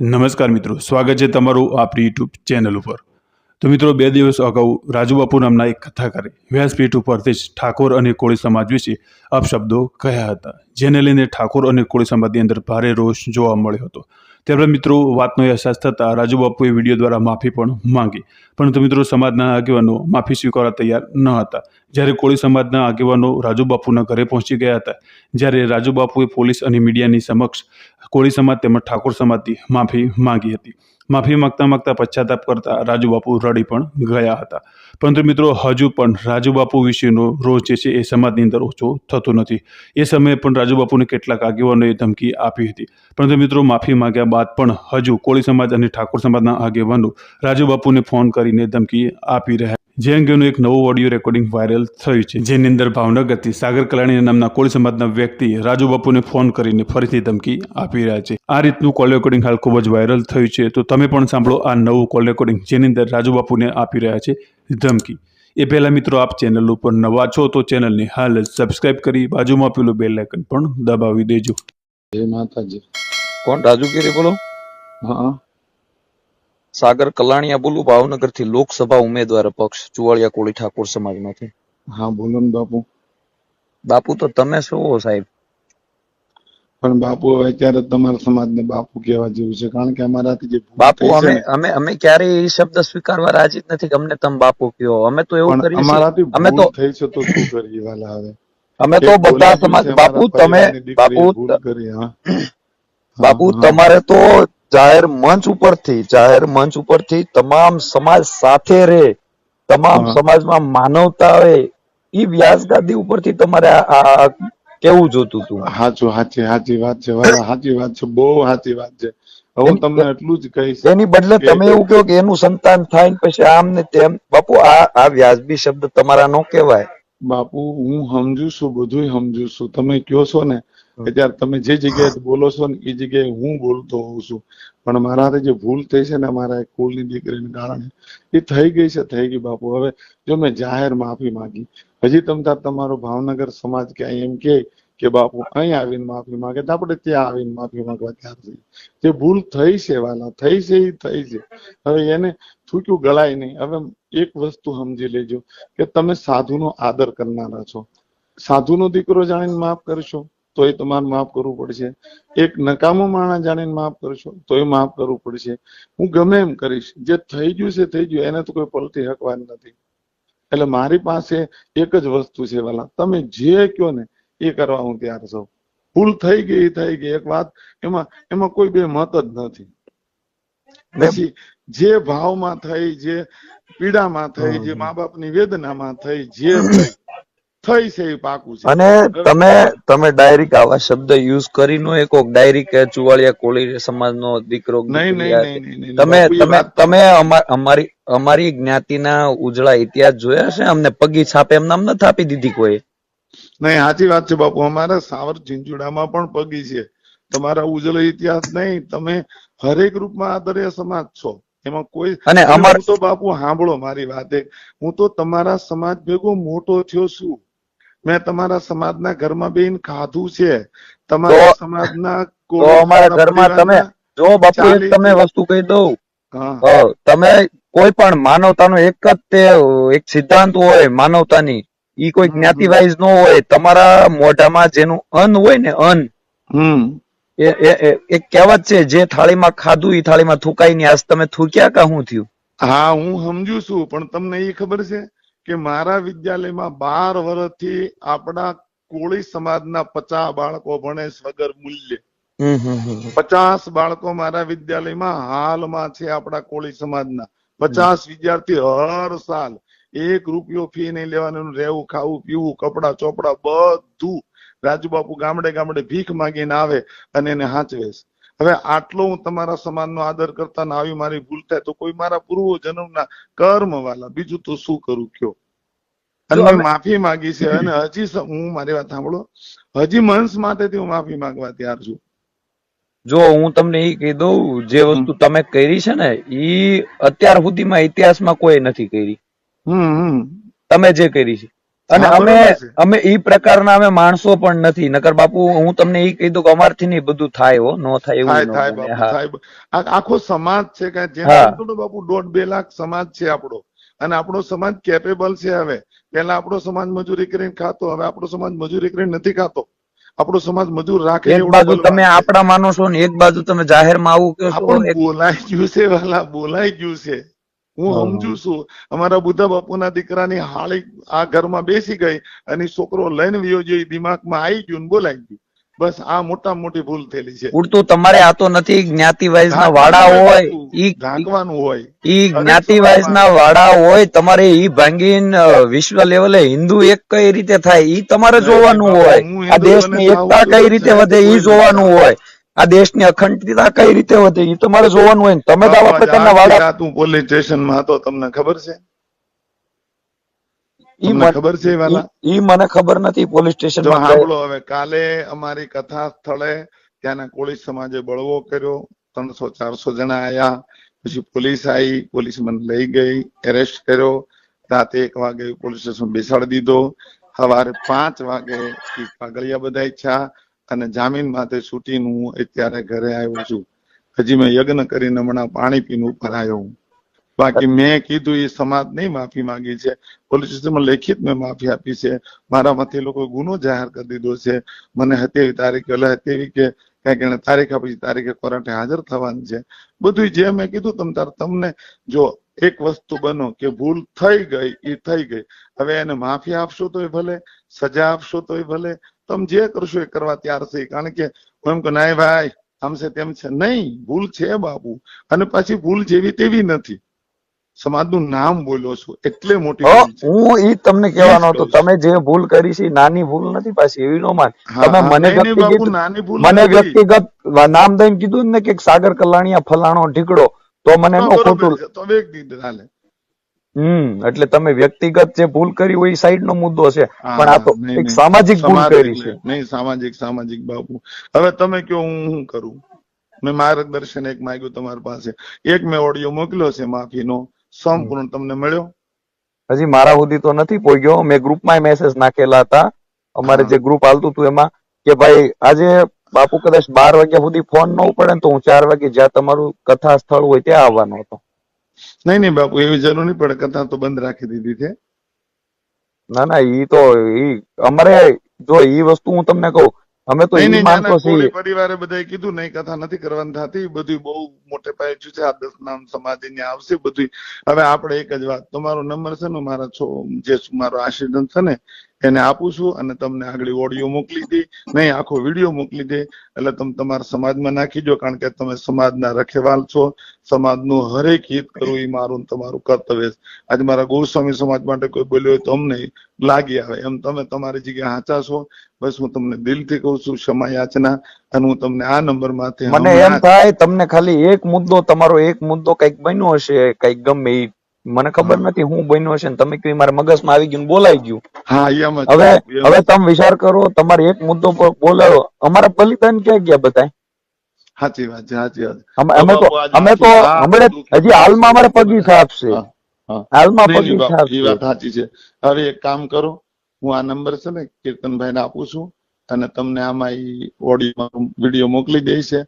નમસ્કાર મિત્રો, સ્વાગત છે તમારું આપણી યુટ્યુબ ચેનલ ઉપર. તો મિત્રો, બે દિવસ અગાઉ રાજુબાપુ નામના એક કથાકારે વ્યાસપીઠ ઉપરથી જ ઠાકોર અને કોળી સમાજ વિશે અપશબ્દો કહ્યા હતા, જેને લઈને ઠાકોર અને કોળી સમાજની અંદર ભારે રોષ જોવા મળ્યો હતો. ત્યારબાદ મિત્રો વાતનો અહેસાસ થતાં રાજુબાપુએ વીડિયો દ્વારા માફી પણ માંગી. પરંતુ મિત્રો સમાજના આગેવાનો માફી સ્વીકારવા તૈયાર ન હતા. જ્યારે કોળી સમાજના આગેવાનો રાજુબાપુના ઘરે પહોંચી ગયા હતા, જ્યારે રાજુબાપુએ પોલીસ અને મીડિયાની સમક્ષ કોળી સમાજ તેમજ ઠાકોર સમાજથી માફી માંગી હતી. માફી માંગતા માંગતા પશ્ચાતાપ કરતા રાજુબાપુ રડી પણ ગયા હતા. પરંતુ મિત્રો, હજુ પણ રાજુબાપુ વિશેનો રોષ જે છે એ સમાજની અંદર ઓછો થતો નથી. એ સમયે પણ રાજુબાપુને કેટલાક આગેવાનોએ ધમકી આપી હતી. પરંતુ મિત્રો, માફી માંગ્યા બાદ પણ હજુ કોળી સમાજ અને ઠાકોર સમાજના આગેવાનો રાજુબાપુને ફોન કરીને ધમકી આપી રહ્યા જે અંગેનું એક નવું ઓડિયો રેકોર્ડિંગ વાયરલ થયું છે. જેની અંદર ભાવનગરથી સાગર કલાણી નામના કોળી સમાજના વ્યક્તિ રાજુ બાપુને ફોન કરીને ફરીથી ધમકી આપી રહ્યા છે. આ રીતનું કોલ રેકોર્ડિંગ હાલ ખૂબ જ વાયરલ થયું છે. તો તમે પણ સાંભળો આ નવું કોલ રેકોર્ડિંગ જેની અંદર રાજુ બાપુને આપી રહ્યા છે ધમકી. એ પહેલા મિત્રો આપ ચેનલ ઉપર નવા છો તો ચેનલને હાલ જ સબસ્ક્રાઇબ કરી બાજુમાં પેલું બેલ આઇકન પણ દબાવી દેજો. જય માતાજી. કોણ? રાજુગીરી બોલો. હા. સાગર કલાણીયા બોલું ભાવનગરથી લોકસભા ઉમેદવાર પક્ષ ચુવાળિયા કોળી ઠાકોર સમાજમાંથી. હા બોલો ને બાપુ. બાપુ તો તમે શું હો સાહેબ? પણ બાપુ હવે અત્યારે તમારા સમાજને બાપુ કહેવા જેવું છે. કારણ કે અમારાથી જે બાપુ અમે અમે અમે ક્યારે એ શબ્દ સ્વીકારવા રાજી જ નથી કે અમને તમે બાપુ કયો. અમે તો એવું કરી અમારાથી અમે તો થઈ છે તો શું કરી વાલા હવે? અમે તો બધા સમાજ બાપુ તમે બાપુ બાપુ. તમારે તો જાહેર મંચ ઉપરથી જાહેર મંચ ઉપરથી તમામ સમાજ સાથે રહે તમામ. સમાજમાં માનવતા હોય એ વ્યાસગાદી ઉપરથી તમારે આ- કેવું જોતું હતું સાચું હાચી સાચી વાત છે સાચી વાત છે બહુ સાચી વાત છે. હવે હું તમને એટલું જ કહીશ એની બદલે તમે એવું કહો કે એનું સંતાન થાય પછી આમ ને તેમ. બાપુ આ આ વ્યાજબી શબ્દ તમારા નો કહેવાય. બાપુ હું સમજુ છું બધું સમજુ છું. તમે કયો છો ને કે ત્યારે તમે જે જગ્યાએ બોલો છો ને એ જગ્યાએ હું બોલતો હોઉં છું. પણ મારાથી જે ભૂલ થઈ છે ને મારા કુલની દીકરીને કારણે એ થઈ ગઈ છે થઈ ગઈ બાપુ. હવે જો મેં જાહેર માફી માંગી. હજી તમ તાર તમારો ભાવનગર સમાજ કે એમ કે કે બાપુ અહીં આવીને માફી માંગે તો આપણે ત્યાં આવીને માફી માંગવા તૈયાર છીએ. જે ભૂલ થઈ છે વાલા થઈ છે એ થઈ છે. હવે એને થૂક્યું ગળાય નહીં. હવે એક વસ્તુ સમજી લેજો કે તમે સાધુનો આદર કરનારા છો. સાધુનો દીકરો જાણીને માફ કરશો. તોય તમારે માફ કરવું પડશે. એક નકામો માણસ જાણીને માફ કરશો તોય માફ કરવું પડશે. હું ગમે એમ કરીશ. જે થઈ ગયું છે થઈ ગયું. એને તો કોઈ પલટી હકવાનું નથી. એટલે મારી પાસે એક જ વસ્તુ છે વાલા. તમે જે કયો ને એ કરવા હું તૈયાર છું. ભૂલ થઈ ગઈ થઈ ગઈ. એક વાત એમાં એમાં કોઈ બે મત જ નથી. પછી જે ભાવમાં થઈ જે પીડામાં થઈ જે મા બાપની વેદનામાં થઈ જે થઈ થઈ છે એ પાકું છે. અને તમે તમે ડાયરેક્ટ આવા શબ્દ યુઝ કરી નો એક ડાયરેક્ટ કે ચુવાળિયા કોળી સમાજનો દીકરો. તમે તમે તમે અમારી અમારી જ્ઞાતિના ઉજળા ઇતિહાસ જોયા છે અમને પગી છાપે એમ નામ નથી આપી દીધી કોઈ. નહીં સાચી વાત છે બાપુ. અમારા સાવર ઝીંઝુડામાં પણ પગી છે. તમારા ઉજળો ઇતિહાસ નહીં તમે હરેક રૂપમાં આદર્ય સમાજ છો. એમાં કોઈ અને અને અમાર તો બાપુ સાંભળો મારી વાત હું તો તમારા સમાજ ભેગો મોટો થયો છું. મેં તમારા સમાજના ઘરમાં બેન ખાધું છે. તમારા સમાજના અમારા ઘરમાં તમે જો બાપુ એક તમે વસ્તુ કહી દઉં. તમે કોઈ પણ માનવતાનો એક જ તે એક સિદ્ધાંત હોય માનવતાની ઈ કોઈ. જ્ઞાતિ વાઇઝ નો હોય તમારા મોઢામાં જેનું અન્ન હોય ને અન્ન એ એ- એ- એક કહેવત છે જે થાળીમાં ખાધું ઈ થાળીમાં થૂકાઈ ને આજ તમે થૂક્યા કા હું થયું? હા હું સમજુ છું પણ તમને એ ખબર છે? કે મારા વિદ્યાલયમાં બાર વર્ષથી આપણા કોળી સમાજના પચાસ બાળકો ભણે વગર મૂલ્ય. પચાસ બાળકો મારા વિદ્યાલયમાં હાલમાં છે આપણા કોળી સમાજના. પચાસ વિદ્યાર્થી હર સાલ એક રૂપિયો ફી નહીં લેવાનું રહેવું ખાવું પીવું કપડા ચોપડા બધું રાજુબાપુ ગામડે ગામડે ભીખ માંગીને આવે અને એને હાચવે હવે આટલો હું તમારા સમાજનો આદર કરતા ને આવી મારી ભૂલ થાય તો કોઈ મારા પૂર્વ જન્મના કર્મ વાલા બીજું તો શું કરું કયો? અને જો માફી માંગી છે અને હજી હું મારી વાત સાંભળો. હજી મંશ માટેથી હું માફી માંગવા તૈયાર છું. જો હું તમને એ કહી દઉં જે વસ્તુ તમે કરી છે ને એ અત્યાર સુધીમાં ઇતિહાસમાં કોઈ નથી કરી. તમે જે કરી છે. અને અમે અમે ઈ પ્રકારના અમે માણસો પણ નથી. નકર બાપુ હું તમને એ કહી દઉં કે અમારથી નહીં બધું થાય હો. નો થાય એવું થાય આખો સમાજ છે કે ને બાપુ દોઢ બે લાખ સમાજ છે આપણો. અને આપણો સમાજ કેપેબલ છે હવે પહેલા આપણો સમાજ મજૂરી કરીને ખાતો હવે આપણો સમાજ મજૂરી કરીને નથી ખાતો આપણો સમાજ મજૂર રાખે એક બાજુ તમે છે. આપણા માનો છો ને એક બાજુ તમે જાહેરમાં આવું કહો છો બોલાઈ ગયું છે વાલા બોલાઈ ગયું છે હું. સમજુ છું અમારા બુદ્ધા બાપુના દીકરાની હાળી આ ઘરમાં બેસી ગઈ અને છોકરો લઈને વિયો જોઈ દિમાગમાં આવી ગયું ને બોલાઈ ગયું બસ આ મોટા મોટી ભૂલ થયેલી છે. ઉડતું તમારે આ તો નથી જ્ઞાતિ વાઇઝ ના વાડા હોય ઈ ઢાંકવાનું હોય. ઈ જ્ઞાતિ વાઇઝ ના વાડા હોય તમારે ઈ ભાંગીન વિશ્વ લેવલે હિન્દુ એક કઈ રીતે થાય ઈ તમારે જોવાનું હોય. આ દેશની એકતા કઈ રીતે વધે ઈ જોવાનું હોય. આ દેશની અખંડિતતા કઈ રીતે વધે ઈ તમારે જોવાનું હોય તમે તો પ્રકારના આખી વાડા તું પોલીસ સ્ટેશનમાં હતો તમને ખબર છે? તમને મને- ખબર છે વાલા? ઈ- ઈ મને ખબર નથી પોલીસ સ્ટેશન સાંભળો હવે. કાલે અમારી કથા સ્થળે ત્યાંના કોળી સમાજે બળવો કર્યો. ત્રણસો ચારસો જણા આયા. પછી પોલીસ આવી પોલીસ મને લઈ ગઈ એરેસ્ટ કર્યો. રાતે એક વાગે પોલીસ સ્ટેશન બેસાડી દીધો. સવારે પાંચ વાગે પાગળિયા કાગળિયા બધા ઈચ્છા અને જામીન માટે છૂટીને હું અત્યારે ઘરે આવ્યો છું. હજી મેં યજ્ઞ કરીને હમણાં પાણી પીને ઉપર આવ્યો હું. બાકી મેં કીધું એ સમાજ નહીં માફી માંગી છે. પોલીસ સ્ટેશનમાં લેખિત મેં માફી આપી છે. મારા એ લોકો ગુનો જાહેર કરી દીધો છે. મને હત્યાવી તારીખે, એટલે હત્યાવી કે કંઈક એને તારીખ આપી તારીખે કોર્ટે હાજર થવાનું છે. બધું જે મેં કીધું તમ તાર તમને જો એક વસ્તુ બનો કે ભૂલ થઈ ગઈ, એ થઈ ગઈ. હવે એને માફી આપશો તોય ભલે, સજા આપશો તોય ભલે. તમે જે કરશો એ કરવા તૈયાર છે. કારણ કે હું એમ કે નાય ભાઈ આમ છે તેમ છે. નહીં, ભૂલ છે બાપુ. અને પાછી ભૂલ જેવી તેવી નથી. સમાજનું નામ બોલો છો એટલે મોટી હો, ઈ તમને કહેવાનો હતો તમે જે ભૂલ કરી છે નાની ભૂલ નથી પાછી એવી નો માન. તમે મને મને વ્યક્તિગત નામ દઈને કીધું ને કે સાગર કલાણીયા ફલાણો ઢીકડો તો મને એનો ખોટું છે. એક દીધ હમ એટલે તમે વ્યક્તિગત જે ભૂલ કરી હોય એ સાઈડ નો મુદ્દો છે. પણ આ તો એક સામાજિક ભૂલ કરી છે. નહીં સામાજિક સામાજિક બાપુ હવે તમે કયો હું શું કરું? મેં માર્ગદર્શન એક માંગ્યું તમારી પાસે. એક મેં ઓડિયો મોકલ્યો છે માફીનો. સંપૂર્ણ તમને મળ્યો. હજી મારા સુધી તો નથી પહોંચ્યો મેં ગ્રુપમાં મેસેજ નાખેલા હતા. અમારે જે ગ્રુપ હાલતું હતું એમાં કે ભાઈ આજે બાપુ કદાચ બાર વાગ્યા સુધી ફોન ન ઉપડે ને તો હું ચાર વાગે જ્યાં તમારું કથા સ્થળ હોય ત્યાં આવવાનો હતો. નહીં નહીં બાપુ એવી જરૂર નહીં પડે. કથા તો બંધ રાખી દીધી છે. ના ના ઈ તો ઈ અમારે જો ઈ વસ્તુ હું તમને કહું અમે તો એ માનતો છીએ. પરિવારે બધાએ કીધું નહીં કથા નથી કરવાની થતી બધું બહુ મોટે પાયે છે આ દસ નામ સમાધિ ને આવશે બધું. હવે આપણે એક જ વાત તમારો નંબર છે ને મારા છો જે મારો આશીર્વાદ છે ને એને આપું છું અને તમને આગળ ઓડિયો મોકલી દે નહીં આખો વીડિયો મોકલી દે. એટલે તમે તમારા સમાજમાં નાખી દો કારણ કે તમે સમાજના રખેવાલ છો. સમાજનું હરેક હિત કરવું એ મારું તમારું કર્તવ્ય છે. આજે મારા ગોસ્વામી સમાજ માટે કોઈ બોલ્યો હોય તો અમને લાગી આવે. એમ તમે તમારી જગ્યાએ સાચા છો. બસ હું તમને દિલથી કહું છું ક્ષમા યાચના અને હું તમને આ નંબરમાંથી મને એમ થાય તમને ખાલી એક મુદ્દો તમારો એક મુદ્દો કંઈક બન્યો હશે કંઈક ગમે મને ખબર નથી હું બન્યો છે તમે કઈ મારા મગજમાં આવી ગયું બોલાઈ ગયું. હા એમ હવે હવે તમે વિચાર કરો તમારે એક મુદ્દો પર બોલાવો. અમારા બલિદાન ક્યાં ગયા બધા સાચી વાત છે સાચી વાત અમે તો અમે તો હમણે હજી હાલમાં અમારે પગી સાફ છે. હાલમાં પગી સાફ છે વાત સાચી છે. હવે એક કામ કરો હું આ નંબર છે ને કીર્તનભાઈ ને આપું છું અને તમને આમાં ઈ ઓડિયો વીડિયો મોકલી દઈશ. છે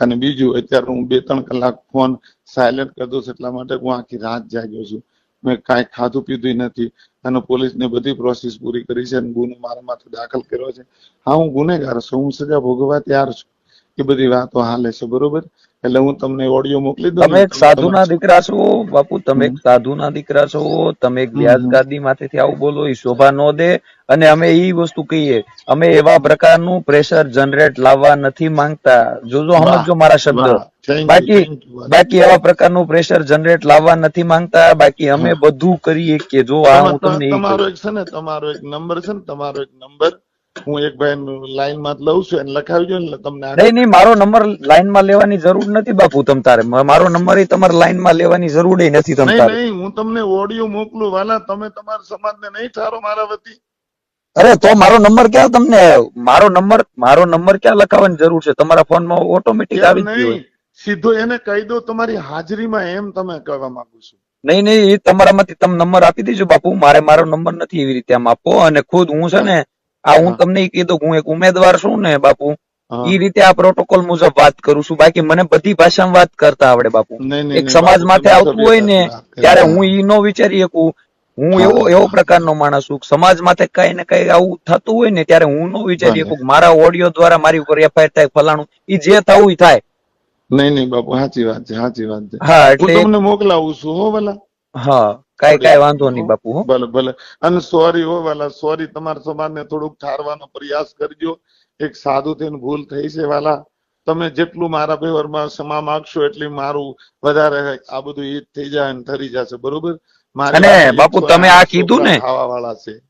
અને બીજું, અત્યારે હું બે ત્રણ કલાક ફોન સાયલેન્ટ કરી દઉં એટલા માટે હું આખી રાત જાગ્યો છું. મેં કાંઈ ખાધું પીધું નથી અને પોલીસને બધી પ્રોસેસ પૂરી કરી છે અને ગુનો મારા માથે દાખલ કર્યો છે. હા, હું ગુનેગાર છું, હું સજા ભોગવવા તૈયાર છું. એ બધી વાતો હાલે છે, બરોબર? એટલે હું તમને ઓડિયો મોકલી દઉં તમે એક સાધુના દીકરા છો બાપુ તમે એક. સાધુના દીકરા છો તમે એક હમ, વ્યાજ ગાદી માંથી આવું બોલો એ શોભા ન દે. અને અમે એ વસ્તુ કહીએ અમે એવા પ્રકારનું પ્રેશર જનરેટ લાવવા નથી માંગતા. જોજો સમજો મારા શબ્દ. બાકી બાકી એવા પ્રકારનું પ્રેશર જનરેટ લાવવા નથી માંગતા. બાકી અમે બધું કરીએ કે જો આ હું તમને તમારો એક છે ને તમારો એક નંબર છે ને તમારો એક નંબર હું એક ભાઈ લાઈનમાં લઉં છું એને લખાવી દો ને તમને નહીં નહીં મારો નંબર લાઈનમાં લેવાની જરૂર નથી બાપુ તમ તારે. મારો નંબર એ તમારે લાઈનમાં લેવાની જરૂર નથી તમ તારે. નહીં હું તમને ઓડિયો મોકલું વાલા તમે તમારા સમાજને નહીં ઠારો મારા વતી. અરે તો મારો નંબર ક્યાં તમને? મારો નંબર મારો નંબર ક્યાં લખાવવાની જરૂર છે? તમારા ફોનમાં ઓટોમેટિક આવી ગયો સીધો એને કહી દો તમારી હાજરીમાં એમ તમે કહેવા માંગુ છું. નહીં નહીં એ તમારામાંથી તમે નંબર આપી દેજો બાપુ. મારે મારો નંબર નથી એવી રીતે આમ આપવો અને ખુદ હું છે ને આ હું તમને કીધું હું એક ઉમેદવાર છું ને બાપુ એ રીતે આ પ્રોટોકોલ મુજબ વાત કરું છું. બાકી મને બધી ભાષામાં વાત કરતા આવડે બાપુ. એક સમાજ માથે આવતું હોય ને. ત્યારે હું ઈ નો વિચારી શકું. હું એવો એવો પ્રકારનો માણસ છું. સમાજ માથે કઈ ને કઈ આવું થતું હોય ને ત્યારે હું નો વિચારી. શકું મારા ઓડિયો દ્વારા મારી ઉપર એફઆઈઆર થાય ફલાણું. ઈ જે થવું થાય. નહીં નહીં બાપુ સાચી વાત છે સાચી વાત છે. હા એટલે તમને મોકલાવું છું હો ભલા. હા. કઈ કઈ વાંધો નહીં બાપુ હો. ભલે ભલે. અને સોરી હો વાલા સોરી તમારા સમાજને થોડુંક ઠારવાનો પ્રયાસ કરજો. એક સાધુ થઈને ભૂલ થઈ છે વાલા. તમે જેટલું મારા વ્યવહારમાં ક્ષમા માંગશો એટલી મારું વધારે આ બધું જ થઈ જાય અને ઠરી જશે બરોબર? અને બાપુ તમે આ કીધું ને?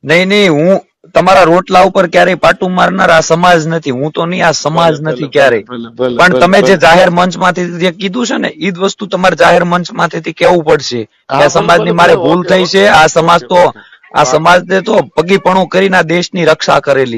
નહીં નહીં હું તમારા રોટલા ઉપર ક્યારેય પાટું મારનાર આ સમાજ નથી. હું તો નહીં આ સમાજ નથી ક્યારેય. પણ તમે જે જાહેર મંચમાંથી જે કીધું છે ને એ જ વસ્તુ તમારે જાહેર મંચમાંથી કેવું પડશે? આ સમાજની મારે ભૂલ થઈ છે આ સમાજ તો આ આ સમાજને તો પગીપણું કરીને આ દેશની રક્ષા કરેલી